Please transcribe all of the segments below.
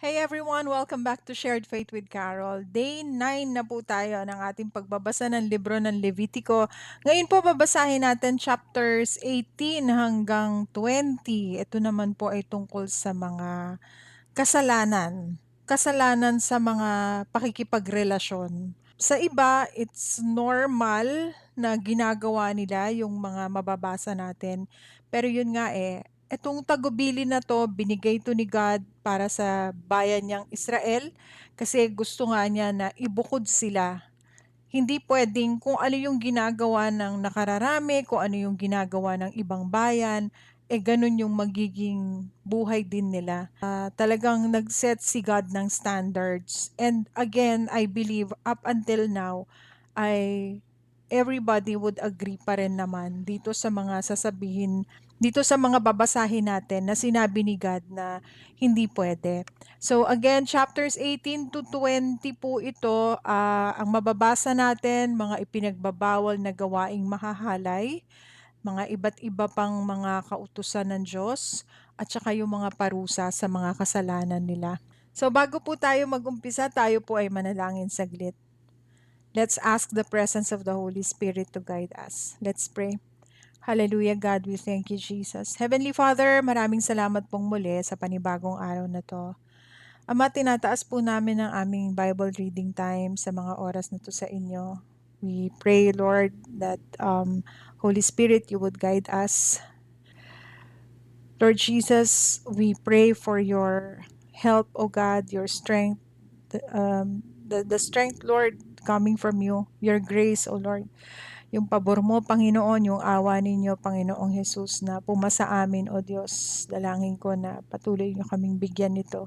Hey everyone! Welcome back to Shared Faith with Carol. Day 9 na po tayo ng ating pagbabasa ng libro ng Levitico. Ngayon po babasahin natin chapters 18 hanggang 20. Ito naman po ay tungkol sa mga kasalanan. Kasalanan sa mga pakikipagrelasyon. Sa iba, it's normal na ginagawa nila yung mga mababasa natin. Pero yun nga eh, Itong tagubili na 'to binigay 'to ni God para sa bayan niyang Israel, kasi gusto nga niya na ibukod sila. Hindi puwedeng kung ano yung ginagawa ng nakararami, kung ano yung ginagawa ng ibang bayan, eh, gano'n yung magiging buhay din nila. Ah, talagang nag-set si God ng standards and again, I believe up until now ay everybody would agree pa rin naman dito sa mga sasabihin dito sa mga babasahin natin na sinabi ni God na hindi pwede. So again, chapters 18 to 20 po ito, ah, ang mababasa natin, mga ipinagbabawal na gawaing mahahalay, mga iba't iba pang mga kautusan ng Diyos, at saka yung mga parusa sa mga kasalanan nila. So bago po tayo mag-umpisa, tayo po ay manalangin saglit. Let's ask the presence of the Holy Spirit to guide us. Let's pray. Hallelujah God, we thank you Jesus. Heavenly Father, maraming salamat pong muli sa panibagong araw na to. Ama, tinataas po namin ang aming Bible reading time sa mga oras na to sa inyo. We pray, Lord, that um, Holy Spirit, you would guide us. Lord Jesus, we pray for your help, O God, your strength, the, um, the, the strength, Lord, coming from you, your grace, O Lord yung pabor mo, Panginoon, yung awa ninyo, Panginoong Jesus, na pumasa amin, O Diyos. Dalangin ko na patuloy nyo kaming bigyan nito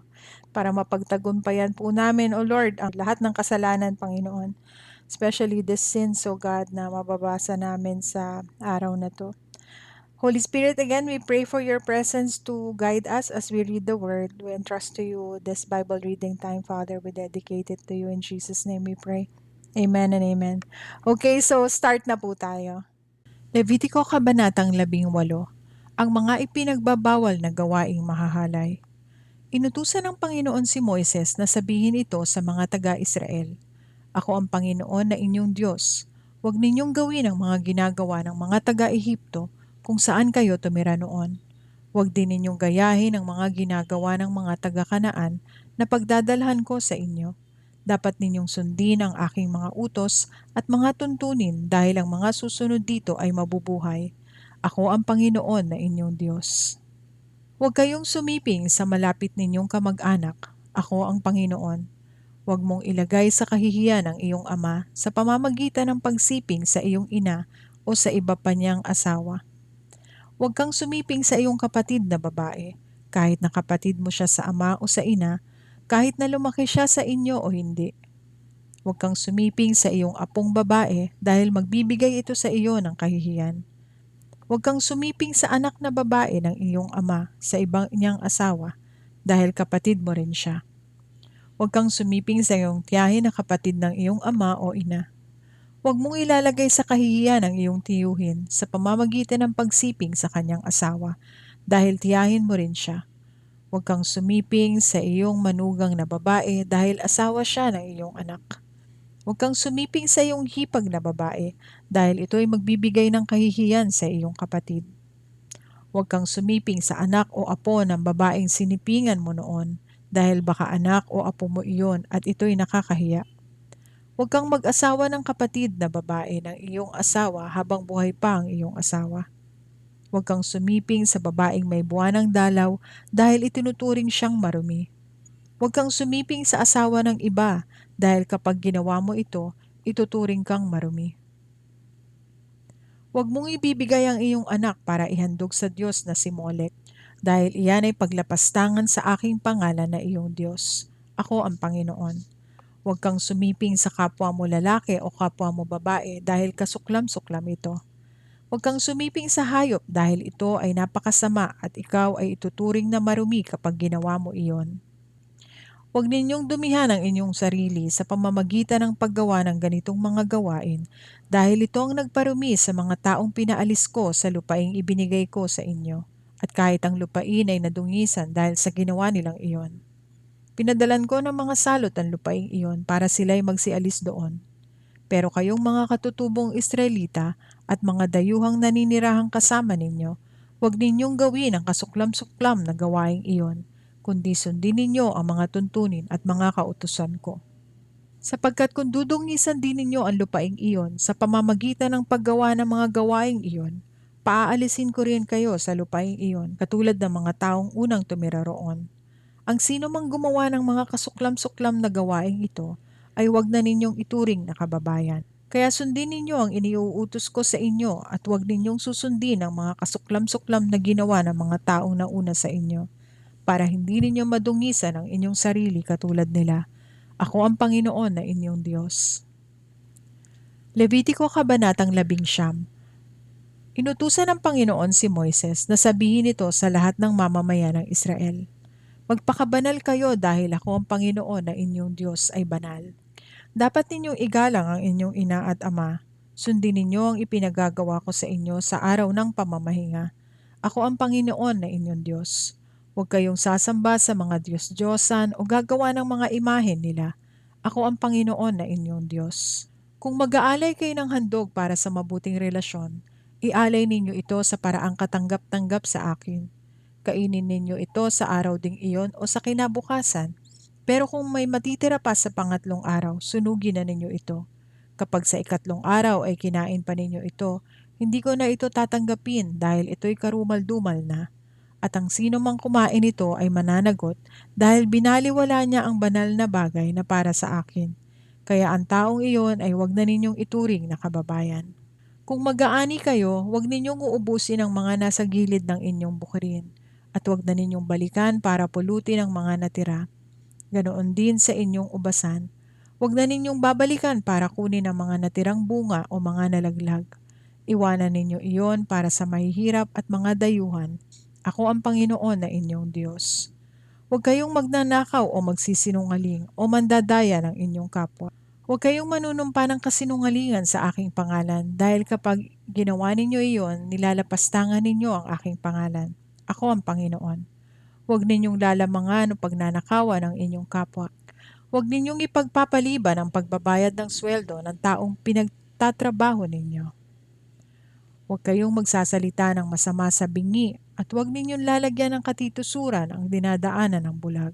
para mapagtagumpayan po namin, O Lord, ang lahat ng kasalanan, Panginoon. Especially the sins, O God, na mababasa namin sa araw na to. Holy Spirit, again, we pray for your presence to guide us as we read the word. We entrust to you this Bible reading time, Father. We dedicate it to you. In Jesus' name we pray. Amen and amen. Okay, so start na po tayo. Levitico Kabanatang 18 Ang mga ipinagbabawal na gawaing mahahalay. Inutusan ng Panginoon si Moises na sabihin ito sa mga taga-Israel. Ako ang Panginoon na inyong Diyos. Huwag ninyong gawin ang mga ginagawa ng mga taga-Ehipto kung saan kayo tumira noon. Huwag din ninyong gayahin ang mga ginagawa ng mga taga-Kanaan na pagdadalhan ko sa inyo dapat ninyong sundin ang aking mga utos at mga tuntunin dahil ang mga susunod dito ay mabubuhay. Ako ang Panginoon na inyong Diyos. Huwag kayong sumiping sa malapit ninyong kamag-anak. Ako ang Panginoon. Huwag mong ilagay sa kahihiyan ang iyong ama sa pamamagitan ng pagsiping sa iyong ina o sa iba pa niyang asawa. Huwag kang sumiping sa iyong kapatid na babae, kahit na kapatid mo siya sa ama o sa ina, kahit na lumaki siya sa inyo o hindi. Huwag kang sumiping sa iyong apong babae dahil magbibigay ito sa iyo ng kahihiyan. Huwag kang sumiping sa anak na babae ng iyong ama sa ibang niyang asawa dahil kapatid mo rin siya. Huwag kang sumiping sa iyong tiyahin na kapatid ng iyong ama o ina. Huwag mong ilalagay sa kahihiyan ang iyong tiyuhin sa pamamagitan ng pagsiping sa kanyang asawa dahil tiyahin mo rin siya Huwag kang sumiping sa iyong manugang na babae dahil asawa siya ng iyong anak. Huwag kang sumiping sa iyong hipag na babae dahil ito ay magbibigay ng kahihiyan sa iyong kapatid. Huwag kang sumiping sa anak o apo ng babaeng sinipingan mo noon dahil baka anak o apo mo iyon at ito'y nakakahiya. Huwag kang mag-asawa ng kapatid na babae ng iyong asawa habang buhay pa ang iyong asawa. Huwag kang sumiping sa babaeng may buwanang dalaw dahil itinuturing siyang marumi. Huwag kang sumiping sa asawa ng iba dahil kapag ginawa mo ito, ituturing kang marumi. Huwag mong ibibigay ang iyong anak para ihandog sa Diyos na si Molek, dahil iyan ay paglapastangan sa aking pangalan na iyong Diyos. Ako ang Panginoon. Huwag kang sumiping sa kapwa mo lalaki o kapwa mo babae dahil kasuklam-suklam ito. Huwag kang sumiping sa hayop dahil ito ay napakasama at ikaw ay ituturing na marumi kapag ginawa mo iyon. Huwag ninyong dumihan ang inyong sarili sa pamamagitan ng paggawa ng ganitong mga gawain dahil ito ang nagparumi sa mga taong pinaalis ko sa lupaing ibinigay ko sa inyo at kahit ang lupain ay nadungisan dahil sa ginawa nilang iyon. Pinadalan ko ng mga salot ang lupaing iyon para sila'y magsialis doon. Pero kayong mga katutubong Israelita at mga dayuhang naninirahang kasama ninyo, huwag ninyong gawin ang kasuklam-suklam na gawaing iyon, kundi sundin ninyo ang mga tuntunin at mga kautusan ko. Sapagkat kung dudungisan din ninyo ang lupaing iyon sa pamamagitan ng paggawa ng mga gawaing iyon, paaalisin ko rin kayo sa lupaing iyon katulad ng mga taong unang tumira roon. Ang sino mang gumawa ng mga kasuklam-suklam na gawaing ito ay wag na ninyong ituring na kababayan. Kaya sundin ninyo ang iniuutos ko sa inyo at wag ninyong susundin ang mga kasuklam-suklam na ginawa ng mga taong nauna sa inyo para hindi ninyo madungisan ang inyong sarili katulad nila. Ako ang Panginoon na inyong Diyos. Levitiko Kabanatang 11 Inutusan ng Panginoon si Moises na sabihin ito sa lahat ng mamamayan ng Israel. Magpakabanal kayo dahil ako ang Panginoon na inyong Diyos ay banal. Dapat ninyong igalang ang inyong ina at ama. Sundin ninyo ang ipinagagawa ko sa inyo sa araw ng pamamahinga. Ako ang Panginoon na inyong Diyos. Huwag kayong sasamba sa mga Diyos-Diyosan o gagawa ng mga imahen nila. Ako ang Panginoon na inyong Diyos. Kung mag-aalay kayo ng handog para sa mabuting relasyon, ialay ninyo ito sa paraang katanggap-tanggap sa akin Kainin ninyo ito sa araw ding iyon o sa kinabukasan. Pero kung may matitira pa sa pangatlong araw, sunugin na ninyo ito. Kapag sa ikatlong araw ay kinain pa ninyo ito, hindi ko na ito tatanggapin dahil ito'y karumal-dumal na. At ang sino mang kumain ito ay mananagot dahil binaliwala niya ang banal na bagay na para sa akin. Kaya ang taong iyon ay wag na ninyong ituring na kababayan. Kung mag-aani kayo, huwag ninyong uubusin ang mga nasa gilid ng inyong bukirin at huwag na ninyong balikan para pulutin ang mga natira. Ganoon din sa inyong ubasan. Huwag na ninyong babalikan para kunin ang mga natirang bunga o mga nalaglag. Iwanan ninyo iyon para sa mahihirap at mga dayuhan. Ako ang Panginoon na inyong Diyos. Huwag kayong magnanakaw o magsisinungaling o mandadaya ng inyong kapwa. Huwag kayong manunumpa ng kasinungalingan sa aking pangalan dahil kapag ginawa ninyo iyon, nilalapastangan ninyo ang aking pangalan. Ako ang Panginoon. Huwag ninyong lalamangan o pagnanakawan ng inyong kapwa. Huwag ninyong ipagpapaliban ang pagbabayad ng sweldo ng taong pinagtatrabaho ninyo. Huwag kayong magsasalita ng masama sa bingi at huwag ninyong lalagyan ng katitusuran ang dinadaanan ng bulag.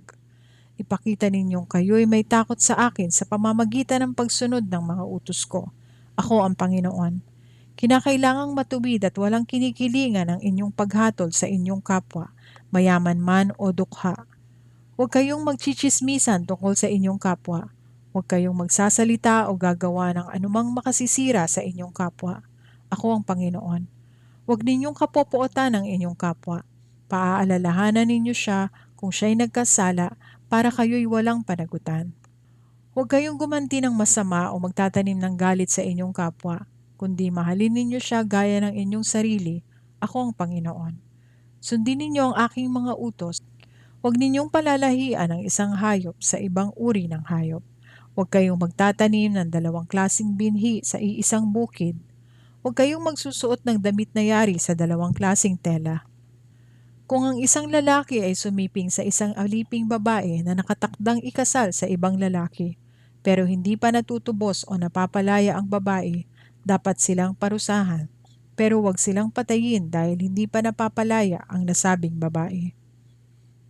Ipakita ninyong kayo'y may takot sa akin sa pamamagitan ng pagsunod ng mga utos ko. Ako ang Panginoon. Kinakailangang matuwid at walang kinikilingan ang inyong paghatol sa inyong kapwa, mayaman man o dukha. Huwag kayong magchichismisan tungkol sa inyong kapwa. Huwag kayong magsasalita o gagawa ng anumang makasisira sa inyong kapwa. Ako ang Panginoon. Huwag ninyong kapopuotan ang inyong kapwa. Paaalalahanan ninyo siya kung siya'y nagkasala para kayo'y walang panagutan. Huwag kayong gumanti ng masama o magtatanim ng galit sa inyong kapwa kundi mahalin ninyo siya gaya ng inyong sarili, ako ang Panginoon. Sundin ninyo ang aking mga utos. Huwag ninyong palalahian ang isang hayop sa ibang uri ng hayop. Huwag kayong magtatanim ng dalawang klasing binhi sa iisang bukid. Huwag kayong magsusuot ng damit na yari sa dalawang klasing tela. Kung ang isang lalaki ay sumiping sa isang aliping babae na nakatakdang ikasal sa ibang lalaki, pero hindi pa natutubos o napapalaya ang babae, dapat silang parusahan, pero huwag silang patayin dahil hindi pa napapalaya ang nasabing babae.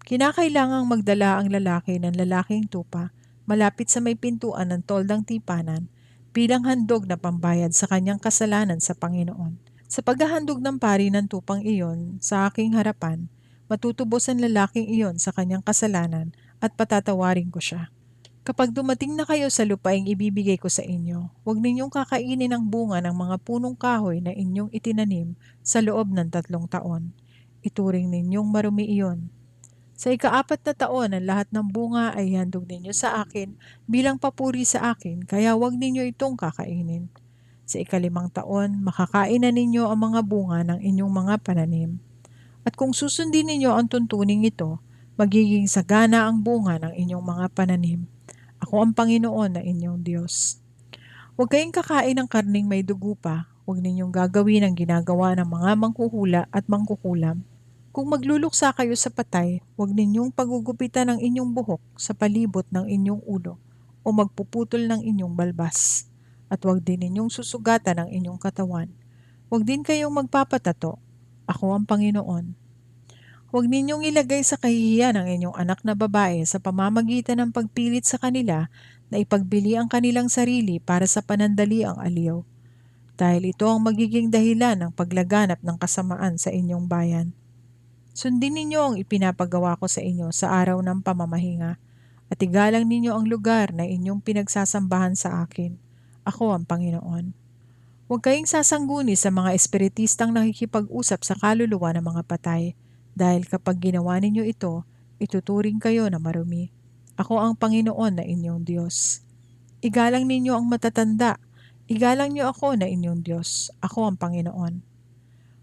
Kinakailangang magdala ang lalaki ng lalaking tupa malapit sa may pintuan ng toldang tipanan bilang handog na pambayad sa kanyang kasalanan sa Panginoon. Sa paghahandog ng pari ng tupang iyon sa aking harapan, matutubos ang lalaking iyon sa kanyang kasalanan at patatawarin ko siya. Kapag dumating na kayo sa lupaing ibibigay ko sa inyo, huwag ninyong kakainin ang bunga ng mga punong kahoy na inyong itinanim sa loob ng tatlong taon. Ituring ninyong marumi iyon. Sa ikaapat na taon, ang lahat ng bunga ay handog ninyo sa akin bilang papuri sa akin, kaya huwag ninyo itong kakainin. Sa ikalimang taon, makakain na ninyo ang mga bunga ng inyong mga pananim. At kung susundin ninyo ang tuntuning ito, magiging sagana ang bunga ng inyong mga pananim ako ang Panginoon na inyong Diyos. Huwag kayong kakain ng karning may dugo pa. Huwag ninyong gagawin ang ginagawa ng mga mangkuhula at mangkukulam. Kung magluluksa kayo sa patay, huwag ninyong pagugupitan ang inyong buhok sa palibot ng inyong ulo o magpuputol ng inyong balbas. At huwag din ninyong susugatan ang inyong katawan. Huwag din kayong magpapatato. Ako ang Panginoon. Huwag ninyong ilagay sa kahihiyan ang inyong anak na babae sa pamamagitan ng pagpilit sa kanila na ipagbili ang kanilang sarili para sa panandali ang aliw. Dahil ito ang magiging dahilan ng paglaganap ng kasamaan sa inyong bayan. Sundin ninyo ang ipinapagawa ko sa inyo sa araw ng pamamahinga, at igalang ninyo ang lugar na inyong pinagsasambahan sa akin. Ako ang Panginoon. Huwag kayong sasangguni sa mga espiritistang nakikipag-usap sa kaluluwa ng mga patay, dahil kapag ginawa ninyo ito, ituturing kayo na marumi. Ako ang Panginoon na inyong Diyos. Igalang ninyo ang matatanda. Igalang niyo ako na inyong Diyos. Ako ang Panginoon.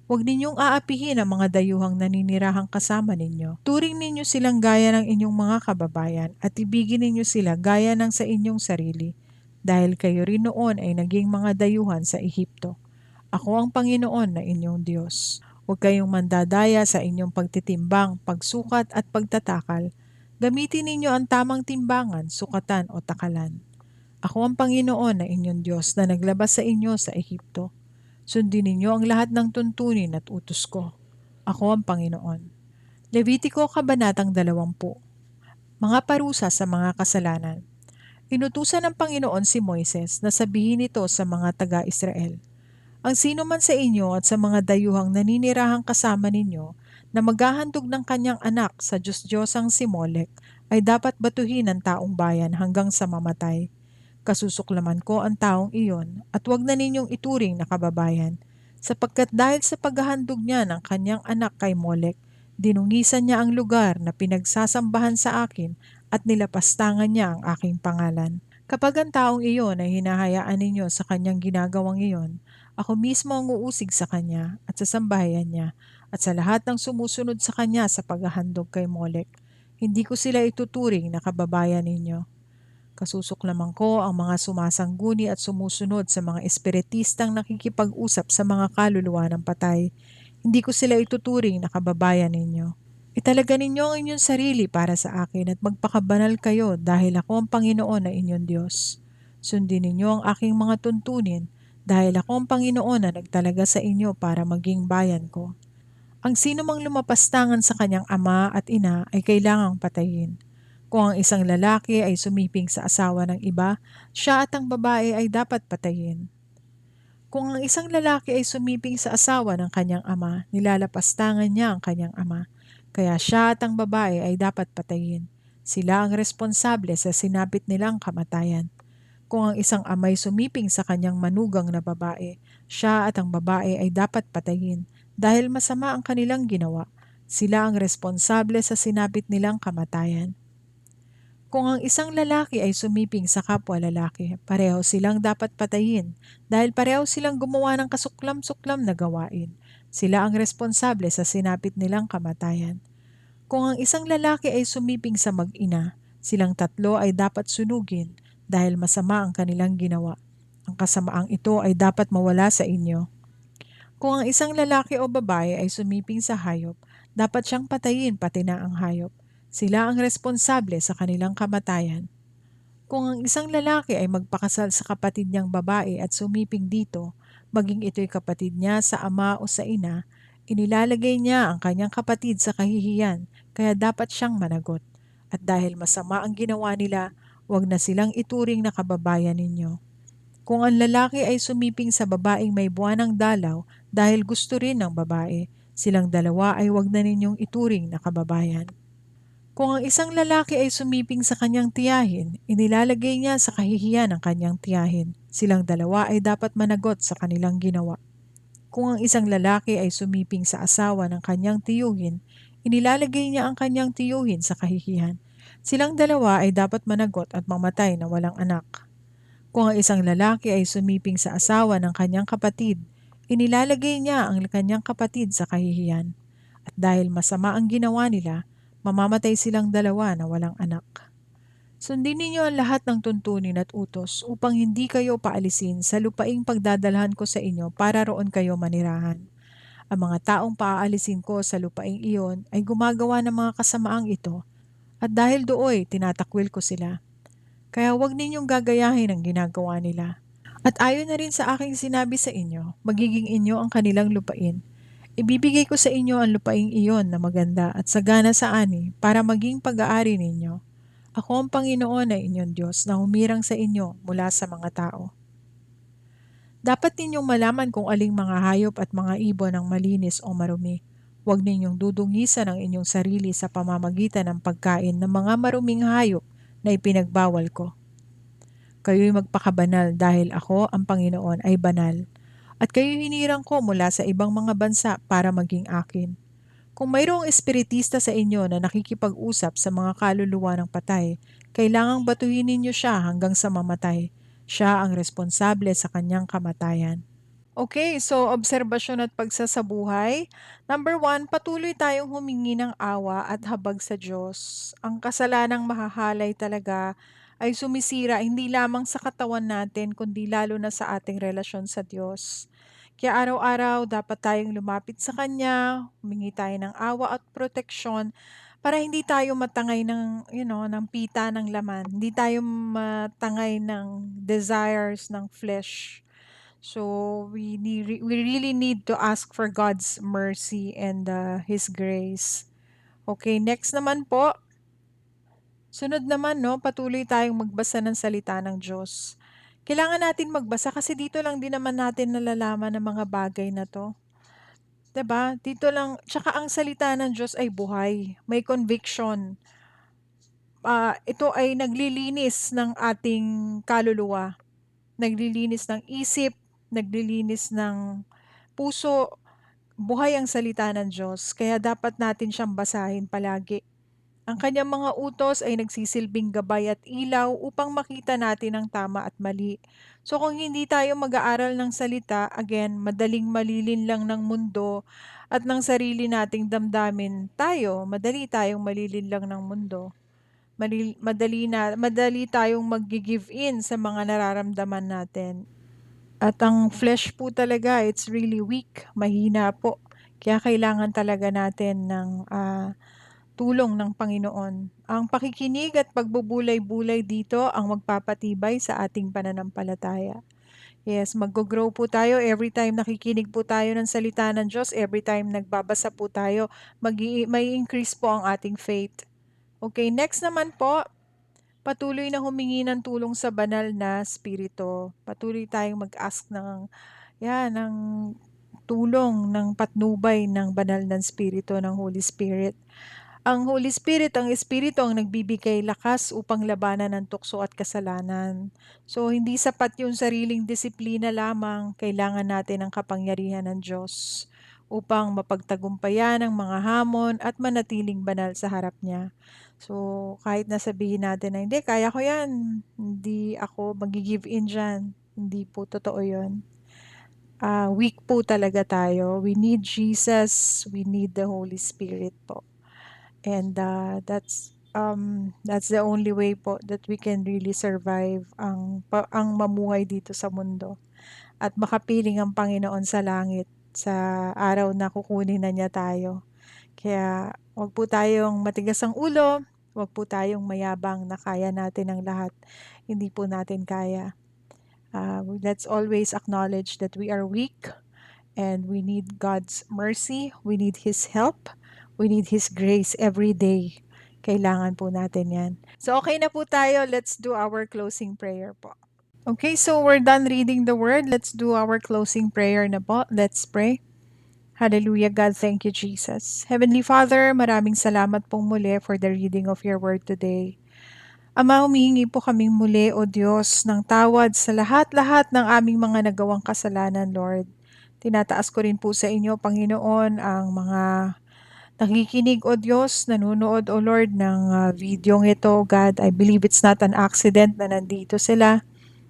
Huwag ninyong aapihin ang mga dayuhang naninirahang kasama ninyo. Turing ninyo silang gaya ng inyong mga kababayan at ibigin ninyo sila gaya ng sa inyong sarili, dahil kayo rin noon ay naging mga dayuhan sa Ehipto. Ako ang Panginoon na inyong Diyos. Huwag kayong mandadaya sa inyong pagtitimbang, pagsukat at pagtatakal. Gamitin ninyo ang tamang timbangan, sukatan o takalan. Ako ang Panginoon na inyong Diyos na naglabas sa inyo sa Ehipto. Sundin ninyo ang lahat ng tuntunin at utos ko. Ako ang Panginoon. Levitiko Kabanatang 20 Mga parusa sa mga kasalanan Inutusan ng Panginoon si Moises na sabihin ito sa mga taga-Israel. Ang sino man sa inyo at sa mga dayuhang naninirahang kasama ninyo na maghahandog ng kanyang anak sa Diyos-Diyosang si Molek ay dapat batuhin ng taong bayan hanggang sa mamatay Kasusuklaman ko ang taong iyon at huwag na ninyong ituring na kababayan, sapagkat dahil sa paghahandog niya ng kanyang anak kay Molek, dinungisan niya ang lugar na pinagsasambahan sa akin at nilapastangan niya ang aking pangalan. Kapag ang taong iyon ay hinahayaan ninyo sa kanyang ginagawang iyon, ako mismo ang uusig sa kanya at sa sambahayan niya at sa lahat ng sumusunod sa kanya sa paghahandog kay Molek. Hindi ko sila ituturing na kababayan ninyo. Kasusuklaman ko ang mga sumasangguni at sumusunod sa mga espiritistang nakikipag-usap sa mga kaluluwa ng patay. Hindi ko sila ituturing na kababayan ninyo. Italaga ninyo ang inyong sarili para sa akin at magpakabanal kayo dahil ako ang Panginoon na inyong Diyos. Sundin ninyo ang aking mga tuntunin dahil ako ang Panginoon na nagtalaga sa inyo para maging bayan ko. Ang sino mang lumapastangan sa kanyang ama at ina ay kailangang patayin. Kung ang isang lalaki ay sumiping sa asawa ng iba, siya at ang babae ay dapat patayin. Kung ang isang lalaki ay sumiping sa asawa ng kanyang ama, nilalapastangan niya ang kanyang ama. Kaya siya at ang babae ay dapat patayin. Sila ang responsable sa sinapit nilang kamatayan. Kung ang isang amay sumiping sa kanyang manugang na babae, siya at ang babae ay dapat patayin dahil masama ang kanilang ginawa. Sila ang responsable sa sinapit nilang kamatayan. Kung ang isang lalaki ay sumiping sa kapwa lalaki, pareho silang dapat patayin dahil pareho silang gumawa ng kasuklam-suklam na gawain. Sila ang responsable sa sinapit nilang kamatayan. Kung ang isang lalaki ay sumiping sa mag-ina, silang tatlo ay dapat sunugin dahil masama ang kanilang ginawa. Ang kasamaang ito ay dapat mawala sa inyo. Kung ang isang lalaki o babae ay sumiping sa hayop, dapat siyang patayin pati na ang hayop sila ang responsable sa kanilang kamatayan. Kung ang isang lalaki ay magpakasal sa kapatid niyang babae at sumiping dito, maging ito'y kapatid niya sa ama o sa ina, inilalagay niya ang kanyang kapatid sa kahihiyan, kaya dapat siyang managot. At dahil masama ang ginawa nila, huwag na silang ituring na kababayan ninyo. Kung ang lalaki ay sumiping sa babaeng may buwanang dalaw dahil gusto rin ng babae, silang dalawa ay huwag na ninyong ituring na kababayan. Kung ang isang lalaki ay sumiping sa kanyang tiyahin, inilalagay niya sa kahihiyan ang kanyang tiyahin. Silang dalawa ay dapat managot sa kanilang ginawa. Kung ang isang lalaki ay sumiping sa asawa ng kanyang tiyuhin, inilalagay niya ang kanyang tiyuhin sa kahihiyan. Silang dalawa ay dapat managot at mamatay na walang anak. Kung ang isang lalaki ay sumiping sa asawa ng kanyang kapatid, inilalagay niya ang kanyang kapatid sa kahihiyan. At dahil masama ang ginawa nila, mamamatay silang dalawa na walang anak. Sundin ninyo ang lahat ng tuntunin at utos upang hindi kayo paalisin sa lupaing pagdadalhan ko sa inyo para roon kayo manirahan. Ang mga taong paaalisin ko sa lupaing iyon ay gumagawa ng mga kasamaang ito at dahil dooy tinatakwil ko sila. Kaya huwag ninyong gagayahin ang ginagawa nila. At ayon na rin sa aking sinabi sa inyo, magiging inyo ang kanilang lupain. Ibibigay ko sa inyo ang lupaing iyon na maganda at sagana sa ani para maging pag-aari ninyo. Ako ang Panginoon na inyong Diyos na humirang sa inyo mula sa mga tao. Dapat ninyong malaman kung aling mga hayop at mga ibon ang malinis o marumi. Huwag ninyong dudungisan ang inyong sarili sa pamamagitan ng pagkain ng mga maruming hayop na ipinagbawal ko. Kayo'y magpakabanal dahil ako, ang Panginoon, ay banal. At kayo hinirang ko mula sa ibang mga bansa para maging akin. Kung mayroong espiritista sa inyo na nakikipag-usap sa mga kaluluwa ng patay, kailangang batuhin ninyo siya hanggang sa mamatay siya ang responsable sa kanyang kamatayan. Okay, so obserbasyon at pagsasabuhay. Number one, patuloy tayong humingi ng awa at habag sa Diyos. Ang kasalanang mahahalay talaga ay sumisira hindi lamang sa katawan natin, kundi lalo na sa ating relasyon sa Diyos. Kaya araw-araw dapat tayong lumapit sa Kanya, humingi tayo ng awa at proteksyon para hindi tayo matangay ng, you know, ng pita ng laman. Hindi tayo matangay ng desires ng flesh. So we need, we really need to ask for God's mercy and uh, His grace. Okay, next naman po. Sunod naman, no, patuloy tayong magbasa ng salita ng Diyos. Kailangan natin magbasa kasi dito lang din naman natin nalalaman ng mga bagay na to. 'Di ba? Dito lang tsaka ang salita ng Diyos ay buhay, may conviction. Ah, ito ay naglilinis ng ating kaluluwa, naglilinis ng isip, naglilinis ng puso. Buhay ang salita ng Diyos, kaya dapat natin siyang basahin palagi. Ang kanyang mga utos ay nagsisilbing gabay at ilaw upang makita natin ang tama at mali. So kung hindi tayo mag-aaral ng salita, again, madaling malilin lang ng mundo at ng sarili nating damdamin, tayo, madali tayong malilin lang ng mundo. Madali, na, madali tayong mag-give in sa mga nararamdaman natin. At ang flesh po talaga, it's really weak, mahina po. Kaya kailangan talaga natin ng uh, tulong ng Panginoon. Ang pakikinig at pagbubulay-bulay dito ang magpapatibay sa ating pananampalataya. Yes, mag-grow po tayo every time nakikinig po tayo ng salita ng Diyos, every time nagbabasa po tayo, mag may increase po ang ating faith. Okay, next naman po, patuloy na humingi ng tulong sa banal na spirito. Patuloy tayong mag-ask ng, yan, ng tulong ng patnubay ng banal ng spirito ng Holy Spirit. Ang Holy Spirit, ang Espiritu ang nagbibigay lakas upang labanan ng tukso at kasalanan. So, hindi sapat yung sariling disiplina lamang, kailangan natin ang kapangyarihan ng Diyos upang mapagtagumpayan ang mga hamon at manatiling banal sa harap niya. So, kahit nasabihin natin na hindi, kaya ko yan, hindi ako mag-give in dyan, hindi po totoo yon. Uh, weak po talaga tayo. We need Jesus, we need the Holy Spirit po. And uh, that's um, that's the only way po that we can really survive ang ang mamuhay dito sa mundo at makapiling ang Panginoon sa langit sa araw na kukunin na niya tayo. Kaya wag po tayong matigas ang ulo, wag po tayong mayabang na kaya natin ang lahat. Hindi po natin kaya. Uh, let's always acknowledge that we are weak and we need God's mercy, we need His help We need His grace every day. Kailangan po natin yan. So, okay na po tayo. Let's do our closing prayer po. Okay, so we're done reading the word. Let's do our closing prayer na po. Let's pray. Hallelujah, God. Thank you, Jesus. Heavenly Father, maraming salamat pong muli for the reading of your word today. Ama, humihingi po kaming muli, O Diyos, ng tawad sa lahat-lahat ng aming mga nagawang kasalanan, Lord. Tinataas ko rin po sa inyo, Panginoon, ang mga nakikinig o Diyos, nanonood o Lord ng uh, video ito, God, I believe it's not an accident na nandito sila.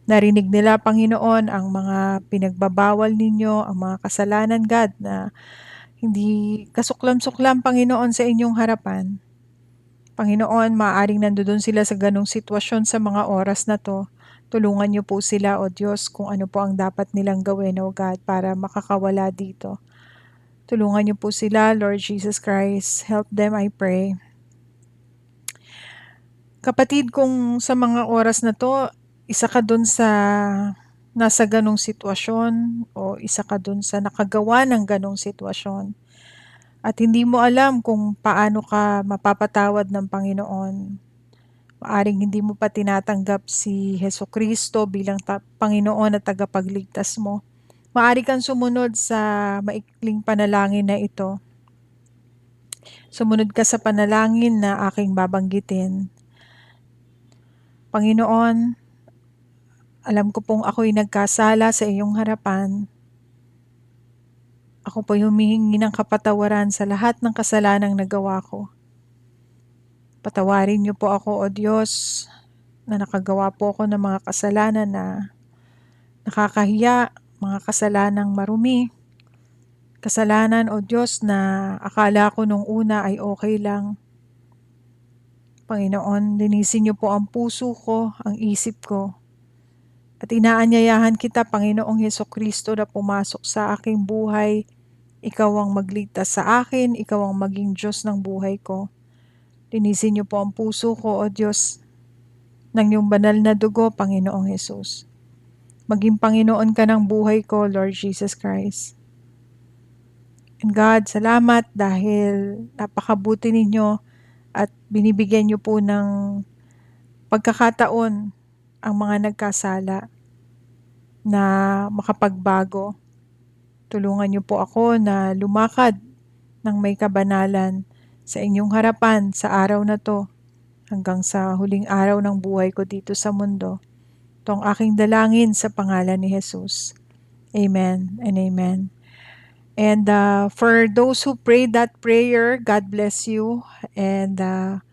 Narinig nila, Panginoon, ang mga pinagbabawal ninyo, ang mga kasalanan, God, na hindi kasuklam-suklam, Panginoon, sa inyong harapan. Panginoon, maaaring nandoon sila sa ganong sitwasyon sa mga oras na to. Tulungan niyo po sila, O Diyos, kung ano po ang dapat nilang gawin, O God, para makakawala dito. Tulungan niyo po sila, Lord Jesus Christ. Help them, I pray. Kapatid, kung sa mga oras na to, isa ka dun sa nasa ganong sitwasyon o isa ka dun sa nakagawa ng ganong sitwasyon at hindi mo alam kung paano ka mapapatawad ng Panginoon. Maaring hindi mo pa tinatanggap si Heso Kristo bilang ta- Panginoon at tagapagligtas mo. Maari kang sumunod sa maikling panalangin na ito. Sumunod ka sa panalangin na aking babanggitin. Panginoon, alam ko pong ako'y nagkasala sa iyong harapan. Ako po'y humihingi ng kapatawaran sa lahat ng kasalanang nagawa ko. Patawarin niyo po ako, O Diyos, na nakagawa po ako ng mga kasalanan na nakakahiya, mga kasalanang marumi. Kasalanan, O Diyos, na akala ko nung una ay okay lang. Panginoon, linisin niyo po ang puso ko, ang isip ko. At inaanyayahan kita, Panginoong Heso Kristo, na pumasok sa aking buhay. Ikaw ang magligtas sa akin, ikaw ang maging Diyos ng buhay ko. Linisin niyo po ang puso ko, O Diyos, ng iyong banal na dugo, Panginoong Hesus. Maging Panginoon ka ng buhay ko, Lord Jesus Christ. And God, salamat dahil napakabuti ninyo at binibigyan niyo po ng pagkakataon ang mga nagkasala na makapagbago. Tulungan niyo po ako na lumakad ng may kabanalan sa inyong harapan sa araw na to hanggang sa huling araw ng buhay ko dito sa mundo. Ito ang aking dalangin sa pangalan ni Jesus. Amen and amen. And uh, for those who prayed that prayer, God bless you. And uh,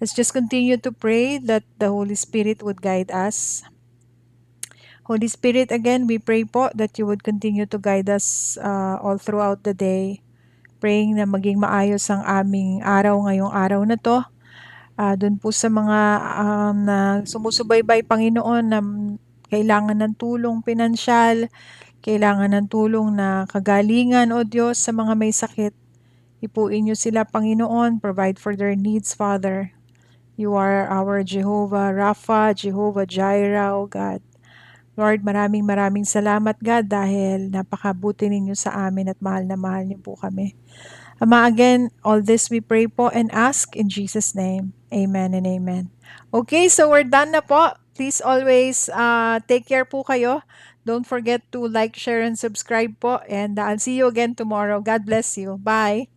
let's just continue to pray that the Holy Spirit would guide us. Holy Spirit, again, we pray po that you would continue to guide us uh, all throughout the day. Praying na maging maayos ang aming araw ngayong araw na to. Uh, Doon po sa mga um, na sumusubaybay, Panginoon, na kailangan ng tulong pinansyal, kailangan ng tulong na kagalingan, O Diyos, sa mga may sakit. Ipuin niyo sila, Panginoon. Provide for their needs, Father. You are our Jehovah Rapha, Jehovah Jireh, O God. Lord, maraming maraming salamat, God, dahil napakabuti ninyo sa amin at mahal na mahal niyo po kami. Ama, again, all this we pray po and ask in Jesus' name. Amen and amen. Okay, so we're done na po. Please always uh, take care po kayo. Don't forget to like, share, and subscribe po. And I'll see you again tomorrow. God bless you. Bye.